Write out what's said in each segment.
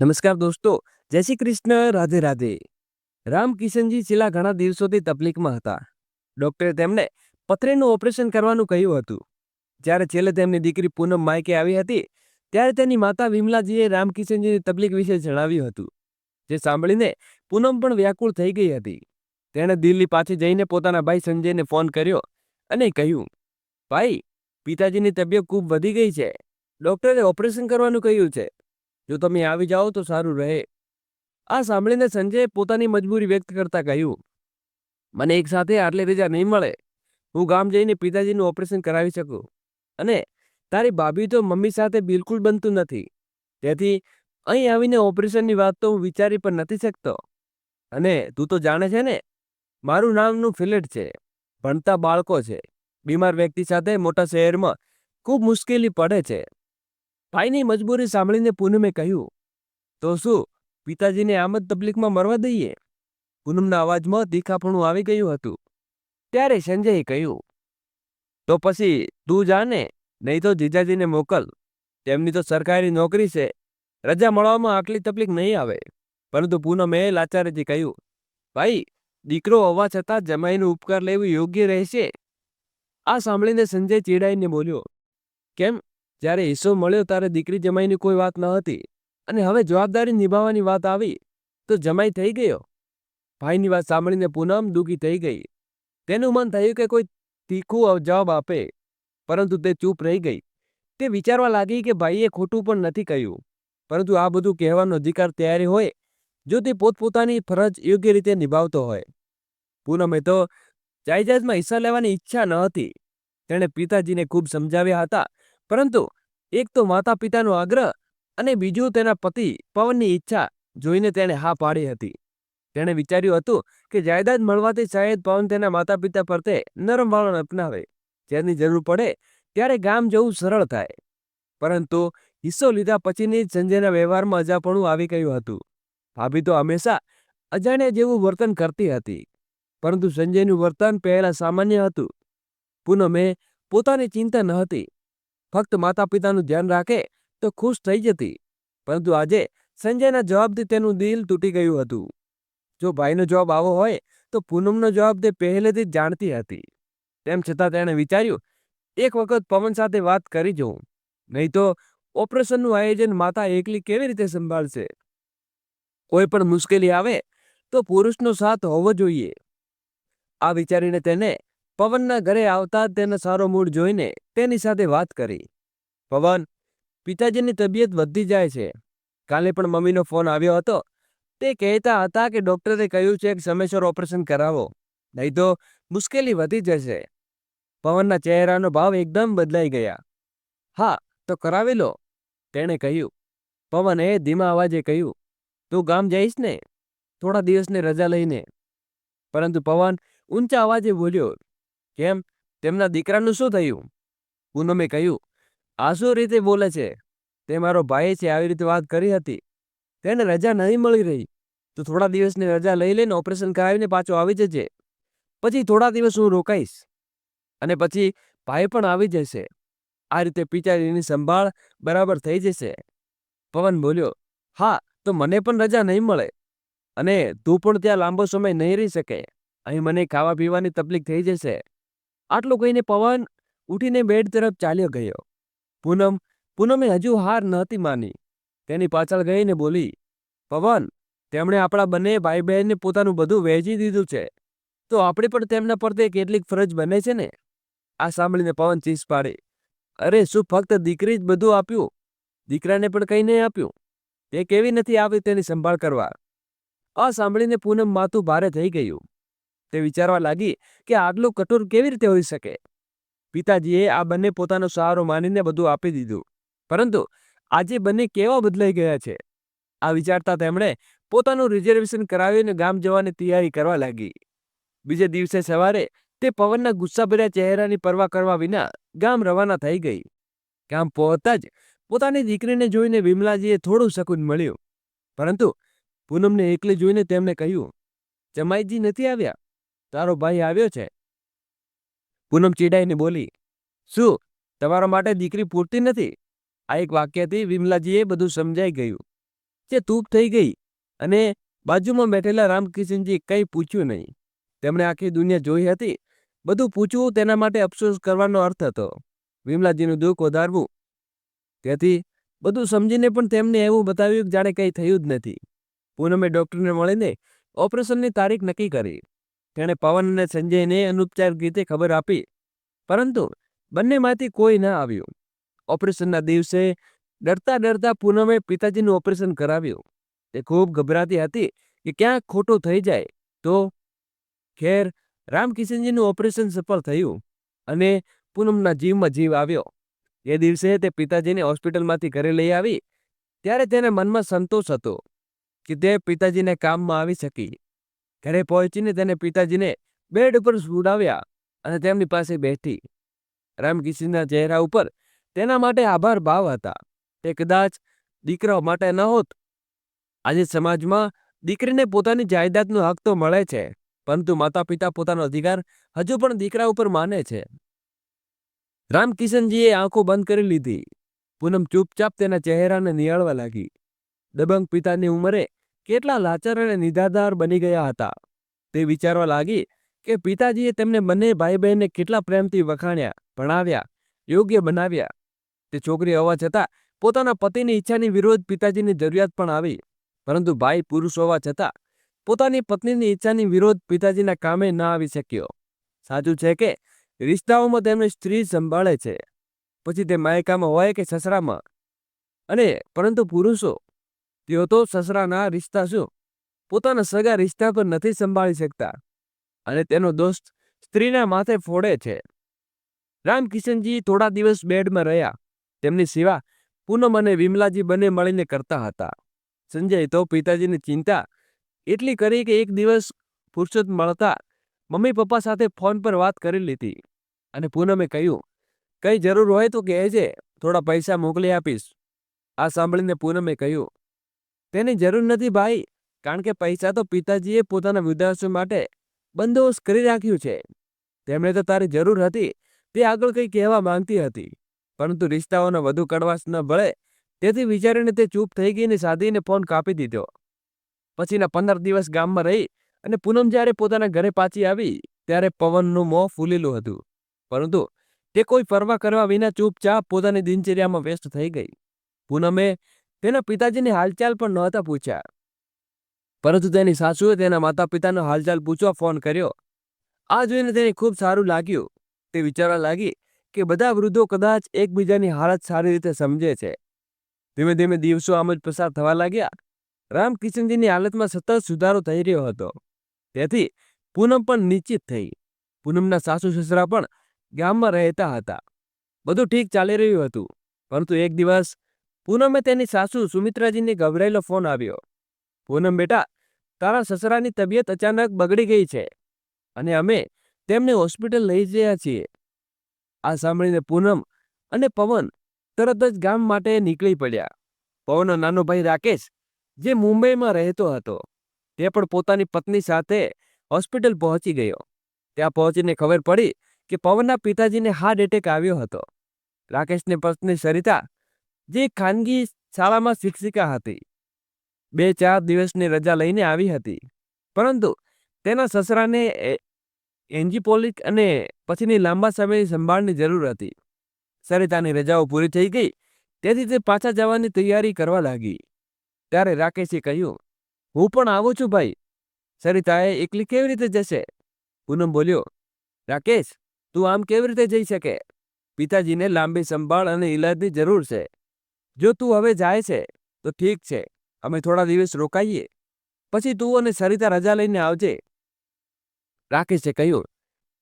નમસ્કાર દોસ્તો, જય શ્રી કૃષ્ણ, રાધે રાધે. રામ કિશનજી છેલ્લા ઘણા દિવસોથી તકલીફમાં હતા. ડૉક્ટરે તેમને પથરીનું ઓપરેશન કરવાનું કહ્યું હતું. જ્યારે છેલ્લે તેમની દીકરી પૂનમ માયકે આવી હતી, ત્યારે તેની માતા વિમલાજીએ રામકિશનજીની તકલીફ વિશે જણાવ્યું હતું. જે સાંભળીને પૂનમ પણ વ્યાકુળ થઈ ગઈ હતી. તેણે દિલ્હી પાછી જઈને પોતાના ભાઈ સંજયને ફોન કર્યો અને કહ્યું, ભાઈ, પિતાજીની તબિયત ખૂબ વધી ગઈ છે. ડૉક્ટરે ઓપરેશન કરવાનું કહ્યું છે. જો તમે આવી જાઓ તો સારું રહે. આ સાંભળીને સંજયે પોતાની મજબૂરી વ્યક્ત કરતા કહ્યું, મને એક સાથે આટલી રજા નહીં મળે. હું ગામ જઈને પિતાજીનું ઓપરેશન કરાવી શકું. અને તારી ભાભી તો મમ્મી સાથે બિલકુલ બનતું નથી. તેથી અહીં આવીને ઓપરેશનની વાત તો હું વિચારી પણ નથી શકતો. અને તું તો જાણે છે ને, મારું નામનું ફિલેટ છે, ભણતા બાળકો છે. બીમાર વ્યક્તિ સાથે મોટા શહેરમાં ખૂબ મુશ્કેલી પડે છે. ભાઈની મજબૂરી સાંભળીને પૂનમે કહ્યું, તો શું, પિતાજીને આમ જ તકલીફમાં મરવા દઈએ? પૂનમના અવાજમાં દીખાપણું આવી ગયું હતું. ત્યારે સંજયે કહ્યું, તો પછી તું જાને નહીં તો જીજાજીને મોકલ. તેમની તો સરકારી નોકરી છે. રજા મળવામાં આટલી તકલીફ નહીં આવે. પરંતુ પૂનમે લાચારેથી કહ્યું, ભાઈ, દીકરો હોવા છતાં જમાઈનો ઉપકાર લેવું યોગ્ય રહેશે. આ સાંભળીને સંજય ચીડાઈને બોલ્યો, કેમ? જ્યારે હિસ્સો મળ્યો ત્યારે દીકરી જમાઈની કોઈ વાત ન હતી. અને હવે જવાબદારી નિભાવવાની વાત આવી, તો જમાઈ થઈ ગયો. ભાઈની વાત સાંભળીને પૂનમ દુઃખી થઈ ગઈ. તેનું મન થયું કે કોઈ તીખું જવાબ આપે, પરંતુ તે ચૂપ રહી ગઈ. તે વિચારવા લાગી કે ભાઈએ ખોટું પણ નથી કહ્યું. પરંતુ આ બધું કહેવાનો અધિકાર ત્યારે હોય, જો તે પોતપોતાની ફરજ યોગ્ય રીતે નિભાવતો હોય. પૂનમે તો જાયજાજમાં હિસ્સા લેવાની ઈચ્છા ન હતી. તેણે પિતાજીને ખૂબ સમજાવ્યા હતા પરંતુ એક તો માતા પિતાનો આગ્રહ અને બીજું તેના પતિ પવનની ઈચ્છા જોઈને તેણે હા પાડી હતી. તેણે વિચાર્યું હતું કે જાયદાદ મળવાથી શાયદ પવન તેના માતા પિતા પ્રત્યે નરમ વલણ અપનાવે. જેની જરૂર પડે ત્યારે ગામ જવું સરળ થાય. પરંતુ હિસ્સો લીધા પછીની સંજયના વ્યવહારમાં અજાપણું આવી ગયું હતું. ભાભી તો હંમેશા અજાણ્યા જેવું વર્તન કરતી હતી. પરંતુ સંજયનું વર્તન પહેલાં સામાન્ય હતું. પૂનમે પોતાની ચિંતા ન હતી ફક્ત માતા પિતાનું ધ્યાન રાખે તો ખુશ થઈ જતી. પરંતુ આજે સંજયના જવાબથી તેનું દિલ તૂટી ગયું હતું. જો ભાઈનો જવાબ આવો હોય તો પૂનમનો જવાબ તે પહેલેથી જ જાણતી હતી. તેમ છતાં તેણે વિચાર્યું, એક વખત પવન સાથે વાત કરી જોઉં. નહીં તો ઓપરેશનનું આયોજન માતા એકલી કેવી રીતે સંભાળશે? કોઈ પણ મુશ્કેલી આવે તો પુરુષનો સાથ હોવો જોઈએ. આ વિચારીને તેને પવનના ઘરે આવતા તેનો સારો મૂડ જોઈને તેની સાથે વાત કરી. પવન, પિતાજીની તબિયત વધતી જાય છે. કાલે પણ મમ્મીનો ફોન આવ્યો હતો. તે કહેતા હતા કે ડૉક્ટરે કહ્યું છે કે સમયસર ઓપરેશન કરાવો. નહીં તો મુશ્કેલી વધી જશે. પવનના ચહેરાનો ભાવ એકદમ બદલાઈ ગયા. હા, તો કરાવી લો, તેણે કહ્યું. પવને ધીમા અવાજે કહ્યું. તું ગામ જઈશ ને? થોડા દિવસની રજા લઈને. પરંતુ પવન ઊંચા અવાજે બોલ્યો. કેમ? તેમના દીકરાનું શું થયું? પૂનમે કહ્યું, આ શું રીતે બોલે છે? તે મારો ભાઈ છે, આવી રીતે વાત કરી હતી. તેને રજા નહીં મળી રહી. તો થોડા દિવસની રજા લઈ લઈને ઓપરેશન કરાવીને પાછો આવી જજે. પછી થોડા દિવસ હું રોકાઈશ. અને પછી, ભાઈ પણ આવી જશે. આ રીતે પિતાજીની સંભાળ બરાબર થઈ જશે. પવન બોલ્યો, હા, તો મને પણ રજા નહીં મળે. અને તું પણ ત્યાં લાંબો સમય નહીં રહી શકે. અહીં મને ખાવા પીવાની તકલીફ થઈ જશે. આટલું કહીને પવન ઉઠીને બેડ તરફ ચાલ્યો ગયો. પૂનમ, પૂનમે હજુ હાર નહોતી માની. તેની પાછળ ગઈને બોલી, પવન, તેમણે આપણા બંને ભાઈ બહેનને પોતાનું બધું વહેંચી દીધું છે. તો આપણે પણ તેમના પર તે કેટલીક ફરજ બને છે ને? આ સાંભળીને પવન ચીસ પાડી, અરે, શું ફક્ત દીકરી જ બધું આપ્યું? દીકરાને પણ કંઈ નહીં આપ્યું? તે કેવી નથી આવી તેની સંભાળ કરવા? આ સાંભળીને પૂનમ માથું ભારે થઈ ગયું. તે વિચારવા લાગી કે આટલું કઠોર કેવી રીતે હોઈ શકે? પિતાજીએ આ બંને પોતાનો સહારો માનીને બધું આપી દીધું. પરંતુ આજે બંને કેવા બદલાઈ ગયા છે? આ વિચારતા તેમણે પોતાનું રિઝર્વેશન કરાવીને ગામ જવાની તૈયારી કરવા લાગી. બીજે દિવસે સવારે તે પવનના ગુસ્સાભર્યા ચહેરાની પરવા કરવા વિના ગામ રવાના થઈ ગઈ. ગામ પહોંચતા જ પોતાની દીકરીને જોઈને વિમલાજીએ થોડું શકુન મળ્યું. પરંતુ પૂનમને એકલી જોઈને તેમણે કહ્યું, જમાઈજી નથી આવ્યા? તારો ભાઈ આવ્યો છે? પૂનમ ચીડાઈને બોલી, શું, તમારા માટે દીકરી પૂરતી નથી? આ એક વાક્યથી વિમલાજીએ બધું સમજાઈ ગયું. જે તૂપ થઈ ગઈ અને બાજુમાં બેઠેલા રામકિશનજી કંઈ પૂછ્યું નહીં. તેમણે આખી દુનિયા જોઈ હતી. બધું પૂછવું તેના માટે અફસોસ કરવાનો અર્થ હતો. વિમલાજીનું દુઃખ વધારવું. તેથી બધું સમજીને પણ તેમને એવું બતાવ્યું કે જાણે કંઈ થયું જ નથી. પૂનમે ડૉક્ટરને મળીને ઓપરેશનની તારીખ નક્કી કરી. તેણે પવન અને સંજયને અનુપચારિક રીતે ખબર આપી. પરંતુ બંનેમાંથી કોઈ ન આવ્યું. ઓપરેશનના દિવસે ડરતા ડરતા પૂનમે પિતાજીનું ઓપરેશન કરાવ્યું. તે ખૂબ ગભરાતી હતી કે ક્યાંક ખોટું થઈ જાય તો ખેર રામકિશનજીનું ઓપરેશન સફળ થયું અને પૂનમના જીવમાં જીવ આવ્યો. એ દિવસે તે પિતાજીને હોસ્પિટલમાંથી ઘરે લઈ આવી. ત્યારે તેને મનમાં સંતોષ હતો કે તે પિતાજીને કામમાં આવી શકી. ઘરે પહોંચીને તેને પિતાજીને બેડ ઉપર સુડાવ્યા અને તેમની પાસે બેઠી. રામકિશનના ચહેરા ઉપર તેના માટે આભાર ભાવ હતા. તે કદાચ દીકરાઓ માટે ન હોત. આજે સમાજમાં દીકરીને પોતાની જાયદાદનો હક તો મળે છે, પરંતુ માતા પિતા પોતાનો અધિકાર હજુ પણ દીકરા ઉપર માને છે. રામકિશનજીએ આંખો બંધ કરી લીધી. પૂનમ ચૂપચાપ તેના ચહેરાને નિહાળવા લાગી. દબંગ પિતાની ઉંમરે કેટલા લાચાર અને નિદાદાર બની ગયા હતા. તે વિચારવા લાગી કે પિતાજીએ તેમને બંને ભાઈ બહેનને કેટલા પ્રેમથી વખાણ્યા, ભણાવ્યા, યોગ્ય બનાવ્યા. તે છોકરી હોવા છતાં પોતાના પતિની ઈચ્છાની વિરોધ પિતાજીની જરૂરિયાત પણ આવી. પરંતુ ભાઈ પુરુષ હોવા છતાં પોતાની પત્નીની ઈચ્છાની વિરોધ પિતાજીના કામે ન આવી શક્યો. સાચું છે કે રિશ્તાઓમાં તેમને સ્ત્રી સંભાળે છે. પછી તે માયકામાં હોય કે સસરામાં? અને પરંતુ પુરુષો તેઓ તો સસરાના રિશ્તા શું? પોતાના સગા રિશ્તા પર નથી સંભાળી શકતા. અને તેનો દોસ્ત સ્ત્રીના માથે ફોડે છે. રામકિશનજી થોડા દિવસ બેડમાં રહ્યા. તેમની સેવા પૂનમ અને વિમલાજી બંને મળીને કરતા હતા. સંજય તો પિતાજીની ચિંતા એટલી કરી કે એક દિવસ ફુરસત મળતા મમ્મી પપ્પા સાથે ફોન પર વાત કરી લીધી. અને પૂનમે કહ્યું, કંઈ જરૂર હોય તો કહેજે, થોડા પૈસા મોકલી આપીશ. આ સાંભળીને પૂનમે કહ્યું તેની જરૂર નથી ભાઈ, કારણ કે પૈસા તો પિતાજીએ પોતાના વૃદ્ધાશ્રમ માટે બંદોબસ્ત કરી રાખ્યું છે. તેમણે તો તારી જરૂર હતી, તે આગળ કંઈ કહેવા માંગતી હતી. પરંતુ રિશ્તાઓનો વધુ કડવાશ ન ભળે, તેથી વિચારીને તે ચૂપ થઈ ગઈને સાધીને ફોન કાપી દીધો. પછીના પંદર દિવસ ગામમાં રહી અને પૂનમ જ્યારે પોતાના ઘરે પાછી આવી, ત્યારે પવનનું મોં ફૂલેલું હતું. પરંતુ તે કોઈ પરવા કરવા વિના ચૂપચાપ પોતાની દિનચર્યામાં વ્યસ્ત થઈ ગઈ. પૂનમે તેના પિતાજીની હાલચાલ પણ નહોતા પૂછ્યા. પરંતુ તેની સાસુએ તેના માતા પિતાનો હાલચાલ પૂછવા ફોન કર્યો. આ જોઈને તેને ખૂબ સારું લાગ્યું. તે વિચારવા લાગી કે બધા વૃદ્ધો કદાચ એકબીજાની હાલત સારી રીતે સમજે છે. ધીમે ધીમે દિવસો આમ જ પસાર થવા લાગ્યા. રામકિશનજીની હાલતમાં સતત સુધારો થઈ રહ્યો હતો. તેથી પૂનમ પણ નિશ્ચિત થઈ. પૂનમના સાસુ સસરા પણ ગામમાં રહેતા હતા. બધું ઠીક ચાલી રહ્યું હતું. પરંતુ એક દિવસ પૂનમે તેની સાસુ સુમિત્રાજીને ગભરાયેલો ફોન આવ્યો. પૂનમ બેટા, તારા સસરાની તબિયત અચાનક બગડી ગઈ છે અને અમે તેમને હોસ્પિટલ લઈ ગયા છીએ. આ સાંભળીને પૂનમ અને પવન તરત જ ગામ માટે નીકળી પડ્યા. પવનનો નાનો ભાઈ રાકેશ, જે મુંબઈમાં રહેતો હતો, તે પણ પોતાની પત્ની સાથે હોસ્પિટલ પહોંચી ગયો. ત્યાં પહોંચીને ખબર પડી કે પવનના પિતાજીને હાર્ટ એટેક આવ્યો હતો. રાકેશની પત્ની સરિતા જે ખાનગી શાળામાં શિક્ષિકા હતી. બે ચાર દિવસની રજા લઈને આવી હતી. પરંતુ તેના સસરાને એન્જીપોલિક અને પછીની લાંબા સમયની સંભાળની જરૂર હતી. સરિતાની રજાઓ પૂરી થઈ ગઈ, તેથી તે પાછા જવાની તૈયારી કરવા લાગી. ત્યારે રાકેશે કહ્યું, હું પણ આવું છું ભાઈ. સરિતાએ એકલી કેવી રીતે જશે? પૂનમ બોલ્યો, રાકેશ, તું આમ કેવી રીતે જઈ શકે? પિતાજીને લાંબી સંભાળ અને ઈલાજની જરૂર છે. જો તું હવે જાય છે, તો ઠીક છે, અમે થોડા દિવસ રોકાઈએ. પછી તું અને સરિતા રજા લઈને આવજે. રાકેશે કહ્યું,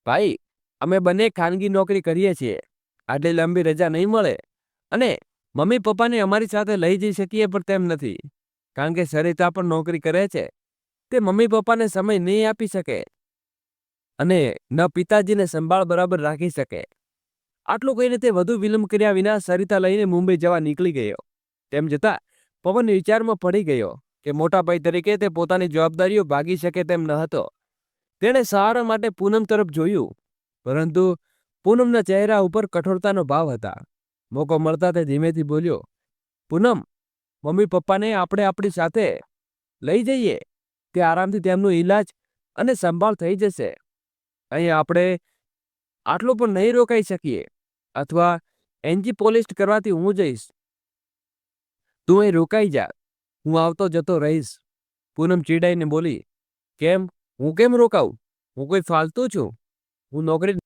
ભાઈ, અમે બંને ખાનગી નોકરી કરીએ છીએ. આટલી લાંબી રજા નહીં મળે. અને મમ્મી પપ્પાને અમારી સાથે લઈ જઈ શકીએ પણ તેમ નથી. કારણ કે સરિતા પણ નોકરી કરે છે. તે મમ્મી પપ્પાને સમય નહીં આપી શકે. અને ન પિતાજીને સંભાળ બરાબર રાખી શકે. આટલું કહીને તે વધુ વિલંબ કર્યા વિના સરિતા લઈને મુંબઈ જવા નીકળી ગયો. તેમ છતાં પવન વિચારમાં પડી ગયો કે મોટા ભાઈ તરીકે તે પોતાની જવાબદારીઓ ભાગી શકે તેમ ન હતો. તેણે સહારા માટે પૂનમ તરફ જોયું, પરંતુ પૂનમના ચહેરા ઉપર કઠોરતાનો ભાવ હતા. મોકો મળતા તે ધીમેથી બોલ્યો, પૂનમ, મમ્મી પપ્પાને આપણે આપણી સાથે લઈ જઈએ. તે આરામથી તેમનો ઈલાજ અને સંભાળ થઈ જશે. અહીં આપણે આટલું પણ નહીં રોકાઈ શકીએ. અથવા એન્જી પોલિસ્ટ કરવાથી હું જઈશ. તું અહીં રોકાઈ જા. હું આવતો જતો રહીશ. પૂનમ ચીડાઈને બોલી, કેમ? હું કેમ રોકાઉં? હું કોઈ ફાલતું છું? હું નોકરી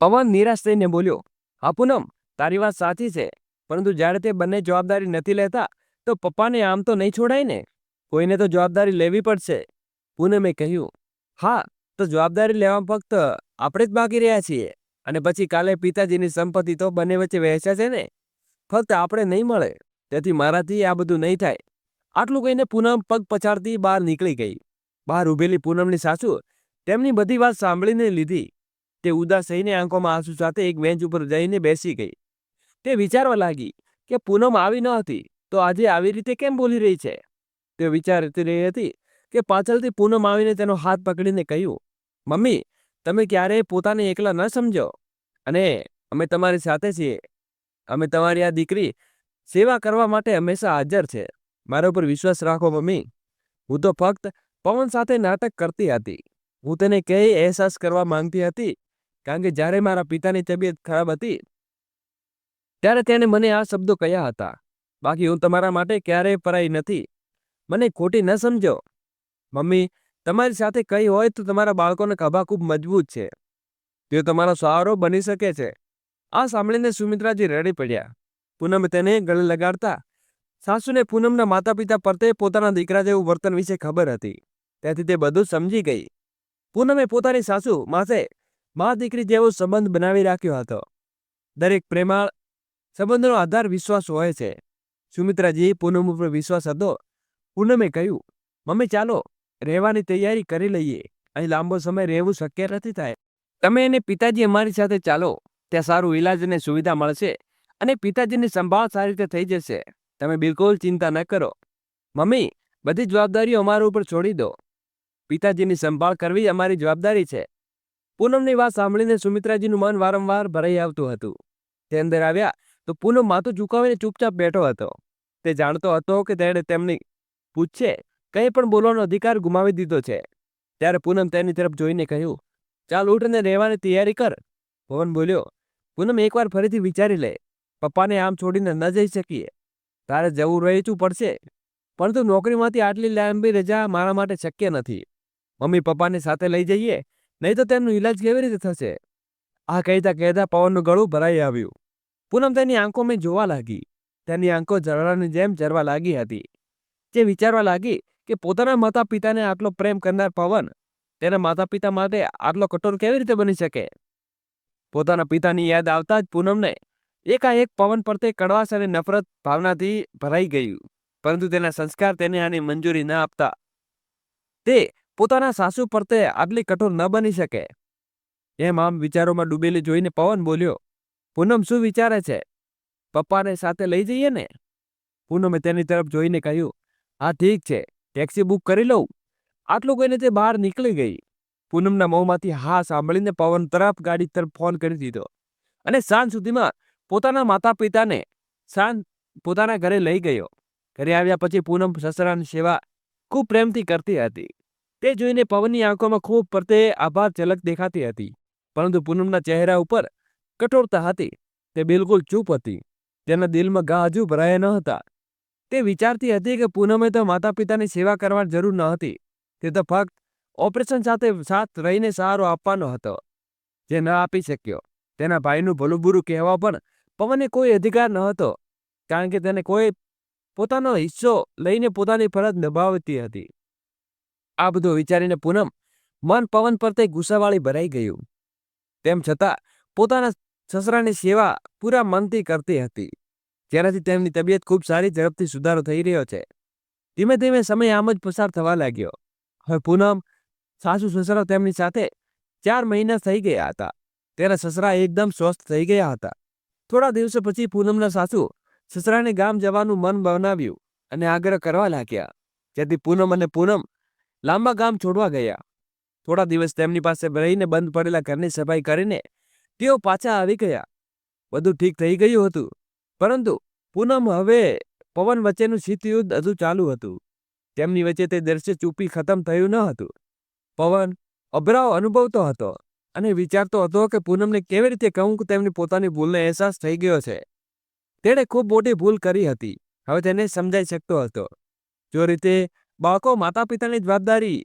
પવન નિરાશ થઈને બોલ્યો, હા પૂનમ, તારી વાત સાચી છે. પરંતુ જ્યારે તે બંને જવાબદારી નથી લેતા, તો પપ્પાને આમ તો નહીં છોડાય ને? કોઈને તો જવાબદારી લેવી પડશે. પૂનમે કહ્યું, હા, તો જવાબદારી લેવા ફક્ત આપણે જ બાકી રહ્યા છીએ. અને પછી કાલે પિતાજીની સંપત્તિ તો બંને વચ્ચે વહેંચાશે ને? ફક્ત આપણે નહીં મળે, તેથી મારાથી આ બધું નહીં થાય. આટલું કહીને પૂનમ પગ પછાડતી બહાર નીકળી ગઈ. બહાર ઊભેલી પૂનમની સાસુ તેમની બધી વાત સાંભળીને લીધી. તે ઉદાસ થઈને આંખોમાં આંસુ સાથે એક બેન્ચ ઉપર જઈને બેસી ગઈ. તે વિચારવા લાગી કે પૂનમ આવી ન હતી, તો આજે આવી રીતે કેમ બોલી રહી છે? તે વિચારતી રહી હતી કે પાછળથી પૂનમ આવીને તેનો હાથ પકડીને કહ્યું, મમ્મી તમે ક્યારેય પોતાને એકલા ન સમજો. અને અમે તમારી સાથે છીએ. અમે તમારી આ દીકરી સેવા કરવા માટે હંમેશા હાજર છે. મારા ઉપર વિશ્વાસ રાખો, મમ્મી. હું તો ફક્ત પવન સાથે નાટક કરતી હતી. હું તેને કઈ અહેસાસ કરવા માંગતી હતી, કારણ કે જ્યારે મારા પિતાની તબિયત ખરાબ હતી, ત્યારે તેણે મને આ શબ્દો કહ્યા હતા. બાકી હું તમારા માટે ક્યારેય પરાઈ નથી. મને ખોટી ન સમજો. મમ્મી તમારી સાથે કંઈ હોય તો તમારા બાળકોના ખભા ખૂબ મજબૂત છે. તેઓ તમારો સહારો બની શકે છે. આ સાંભળીને સુમિત્રાજી રડી પડ્યા. પૂનમે તેને ગળે લગાડતા સાસુને પૂનમના માતા પિતા પરતે પોતાના દીકરા જેવું વર્તન વિશે ખબર હતી. તેથી તે બધું સમજી ગઈ. પૂનમે પોતાની સાસુ માથે મા દીકરી જેવો સંબંધ બનાવી રાખ્યો હતો. દરેક પ્રેમાળ સંબંધનો આધાર વિશ્વાસ હોય છે. સુમિત્રાજી પૂનમ ઉપર વિશ્વાસ હતો. પૂનમે કહ્યું, મમ્મી ચાલો રહેવાની તૈયારી કરી લઈએ. અહીં લાંબો સમય રહેવું શક્ય નથી થાય. તમે અને પિતાજી અમારી સાથે ચાલો. ત્યાં સારું ઈલાજ અને સુવિધા મળશે અને પિતાજીની સંભાળ સારી રીતે થઈ જશે. તમે બિલકુલ ચિંતા ન કરો. મમ્મી, બધી જવાબદારીઓ અમારા ઉપર છોડી દો. પિતાજીની સંભાળ કરવી અમારી જવાબદારી છે. પૂનમની વાત સાંભળીને સુમિત્રાજીનું મન વારંવાર ભરાઈ આવતું હતું. તે અંદર આવ્યા તો પૂનમ માથું ઝુકાવીને ચૂપચાપ બેઠો હતો. તે જાણતો હતો કે તેણે તેમની પૂછશે કંઈ પણ બોલવાનો અધિકાર ગુમાવી દીધો છે. ત્યારે પૂનમ તેની તરફ જોઈને કહ્યું, ચાલ ઉઠને રહેવાની તૈયારી કર. પવન બોલ્યો, પૂનમ, એકવાર ફરીથી વિચારી લે. પપ્પાને આમ છોડીને ન જઈ શકીએ. તારે જવું રહેચું પડશે. પરંતુ નોકરીમાંથી આટલી લાંબી રજા મારા માટે શક્ય નથી. મમ્મી પપ્પાને સાથે લઈ જઈએ, નહીં તો તેમનું ઈલાજ કેવી રીતે થશે? આ કહેતા કહેતા પવનનું ગળું ભરાઈ આવ્યું. પૂનમ તેની આંખો મેં જોવા લાગી. તેની આંખો ઝરણાની જેમ જરવા લાગી હતી. જે વિચારવા લાગી કે પોતાના માતા પિતાને આટલો પ્રેમ કરનાર પવન તેના માતા પિતા માટે આટલો કઠોર કેવી રીતે બની શકે? પોતાના પિતાની યાદ આવતા જ પૂનમને એકાએક પવન પ્રત્યે કડવાશ અને નફરત ભાવનાથી ભરાઈ ગયું, પરંતુ તેના સંસ્કાર તેને આની મંજૂરી ન આપતા. તે પોતાના સાસુ પ્રત્યે આટલી કઠોર ન બની શકે. એમ આમ વિચારોમાં ડૂબેલી જોઈને પવન બોલ્યો, પૂનમ, શું વિચારે છે? પપ્પાને સાથે લઈ જઈએ ને? પૂનમે તેની તરફ જોઈને કહ્યું, હા, ઠીક છે. ટેક્સી બુક કરી લઉં. આટલું કહીને તે બહાર નીકળી ગઈ. પૂનમના મોંમાંથી હા સાંભળીને પવન તરફ ગાડી તરફ ફોન કરી દીધો. અને સાંજ સુધીમાં પોતાના માતા પિતાને સાંજ પોતાના ઘરે લઈ ગયો. ઘરે આવ્યા પછી પૂનમ સસરાની સેવા ખૂબ પ્રેમથી કરતી હતી. તે જોઈને પવનની આંખોમાં ખૂબ પ્રત્યે આભાર ઝલક દેખાતી હતી. પરંતુ પૂનમના ચહેરા ઉપર કઠોરતા હતી. તે બિલકુલ ચૂપ હતી. તેના દિલમાં ઘા હજુ ભરાયા ન હતા. તે વિચારતી હતી કે પૂનમે તો માતા પિતાની સેવા કરવાની જરૂર ન હતી. તે તો ફક્ત ઓપરેશન સાથે સાથ રહીને સહારો આપવાનો હતો. જે ન આપી શક્યો. તેના ભાઈનું ભલું બુરું કહેવા પણ પવને કોઈ અધિકાર ન હતો. કારણ કે તેને કોઈ પોતાનો હિસ્સો લઈને પોતાની ફરજ નિભાવતી હતી. આ બધું વિચારીને પૂનમ મન પવન પર તે ગુસ્સાવાળી ભરાઈ ગયું. તેમ છતાં પોતાના સસરાની સેવા પૂરા મનથી કરતી હતી. જેનાથી તેમની તબિયત ખૂબ સારી ઝડપથી સુધારો થઈ રહ્યો છે. ધીમે ધીમે સમય આમ જ પસાર થવા લાગ્યો. હવે પૂનમ, સાસુ સસરા તેમની સાથે ચાર મહિના થઈ ગયા હતા. તેના સસરા એકદમ સ્વસ્થ થઈ ગયા હતા. થોડા દિવસો પછી પૂનમના સાસુ સસરાને ગામ જવાનું મન બનાવ્યું અને આગ્રહ કરવા લાગ્યા. જેથી પૂનમ અને પૂનમ લાંબા ગામ છોડવા ગયા. થોડા દિવસ તેમની પાસે રહીને બંધ પડેલા ઘરની સફાઈ કરીને તેઓ પાછા આવી ગયા. બધું ઠીક થઈ ગયું હતું. પરંતુ પૂનમ હવે પવન વચ્ચેનું શીતયુદ્ધ હજુ ચાલુ હતું. તેમની વચ્ચે તે દ્રશ્ય ચૂપી ખતમ થયું ન હતું. પવન અભરાવ અનુભવતો હતો અને વિચારતો હતો કે પૂનમને કેવી રીતે કહું કે તેમની પોતાની ભૂલનો અહેસાસ થઈ ગયો છે. તેણે ખૂબ મોટી ભૂલ કરી હતી. હવે તેને સમજાઈ શકતો હતો. જો રીતે બાળકો માતા પિતાની જવાબદારી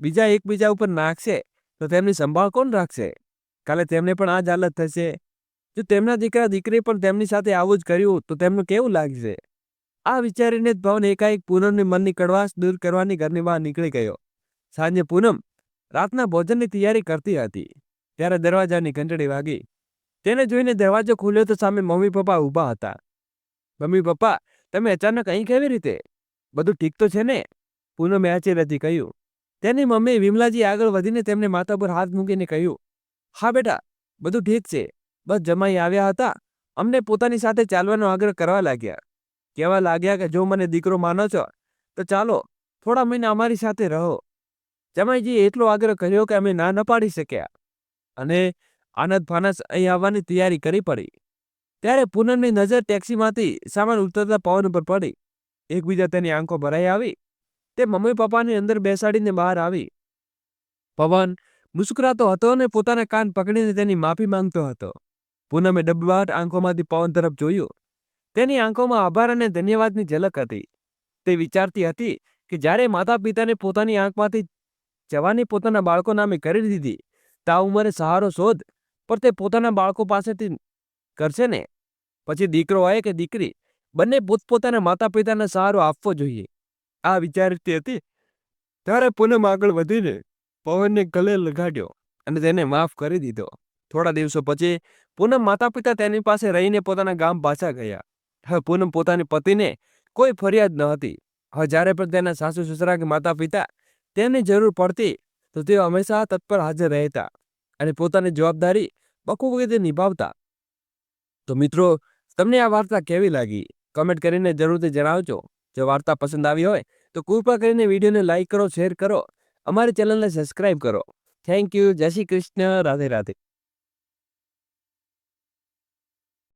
બીજા એકબીજા ઉપર નાખશે, તો તેમની સંભાળ કોણ રાખશે? કાલે તેમને પણ આ જ હાલત થશે. જો તેમના દીકરા દીકરી પણ તેમની સાથે આવું જ કર્યું, તો તેમનું કેવું લાગશે? આ વિચારીને જ ભવન એકાએક પૂનમની મનની કડવાશ દૂર કરવાની ઘરની બહાર નીકળી ગયો. સાંજે પૂનમ રાતના ભોજનની તૈયારી કરતી હતી. ત્યારે દરવાજાની ઘંટડી વાગી. તેને જોઈને દરવાજો ખુલ્યો તો સામે મમ્મી પપ્પા ઊભા હતા. મમ્મી પપ્પા, તમે અચાનક અહીં કેવી રીતે? બધું ઠીક તો છે ને? પૂનમે આશ્ચર્યથી કહ્યું. તેની મમ્મી વિમલાજી આગળ વધીને તેમને માથા પર હાથ મૂકીને કહ્યું, હા બેટા, બધું ઠીક છે. બસ જમાઈ આવ્યા હતા. અમને પોતાની સાથે ચાલવાનો આગ્રહ કરવા લાગ્યા. કહેવા લાગ્યા કે, જો મને દીકરો માનો છો, તો ચાલો, થોડા મહિના અમારી સાથે રહો. જમાઈજીએ એટલો આગ્રહ કર્યો કે અમે ના ન પાડી શક્યા અને આનંદ ફાનસ અહીં આવવાની તૈયારી કરી પડી. ત્યારે પૂનમની નજર ટેક્સીમાંથી સામાન ઉતરતા પવન ઉપર પડી. એકબીજા તેની આંખો ભરાઈ આવી. તે મમ્મી પપ્પાની અંદર બેસાડીને બહાર આવી. પવન મુસ્કરાતો હતો અને પોતાના કાન પકડીને તેની માફી માંગતો હતો. પૂનમે ડબ્બાટ આંખોમાંથી પવન તરફ જોયું. તેની આંખોમાં આભાર અને ધન્યવાદની ઝલક હતી. તે વિચારતી હતી કે જ્યારે માતા પિતાને પોતાની આંખમાંથી જવાની પોતાના બાળકો નામે કરી દીધી, તા ઉંમરે સહારો શોધ પણ તે પોતાના બાળકો પાસેથી કરશે ને? પછી દીકરો હોય કે દીકરી, બંને પોતપોતાના માતા પિતાને સહારો આપવો જોઈએ. આ વિચારતી હતી. ત્યારે પૂનમ આગળ વધીને પવનને ગલે લગાડ્યો અને તેને માફ કરી દીધો. થોડા દિવસો પછી પૂનમ માતા પિતા તેની પાસે રહીને પોતાના ગામ પાછા ગયા. હવે પૂનમ પોતાની પતિને કોઈ ફરિયાદ ન હતી. હવે જ્યારે પણ તેના સાસુ સસરા કે માતા પિતા તેમની જરૂર પડતી તો તેઓ હંમેશા તત્પર હાજર રહેતા અને પોતાની જવાબદારી બખૂબ નિભાવતા. તો મિત્રો, તમને આ વાર્તા કેવી લાગી? કમેન્ટ કરીને જરૂરથી જણાવજો. જો વાર્તા પસંદ આવી હોય તો કૃપા કરીને વિડીયોને લાઇક કરો શેર કરો. અમારી ચેનલને સબસ્ક્રાઇબ કરો. થેન્ક યુ જય શ્રી કૃષ્ણ. રાધે રાધે.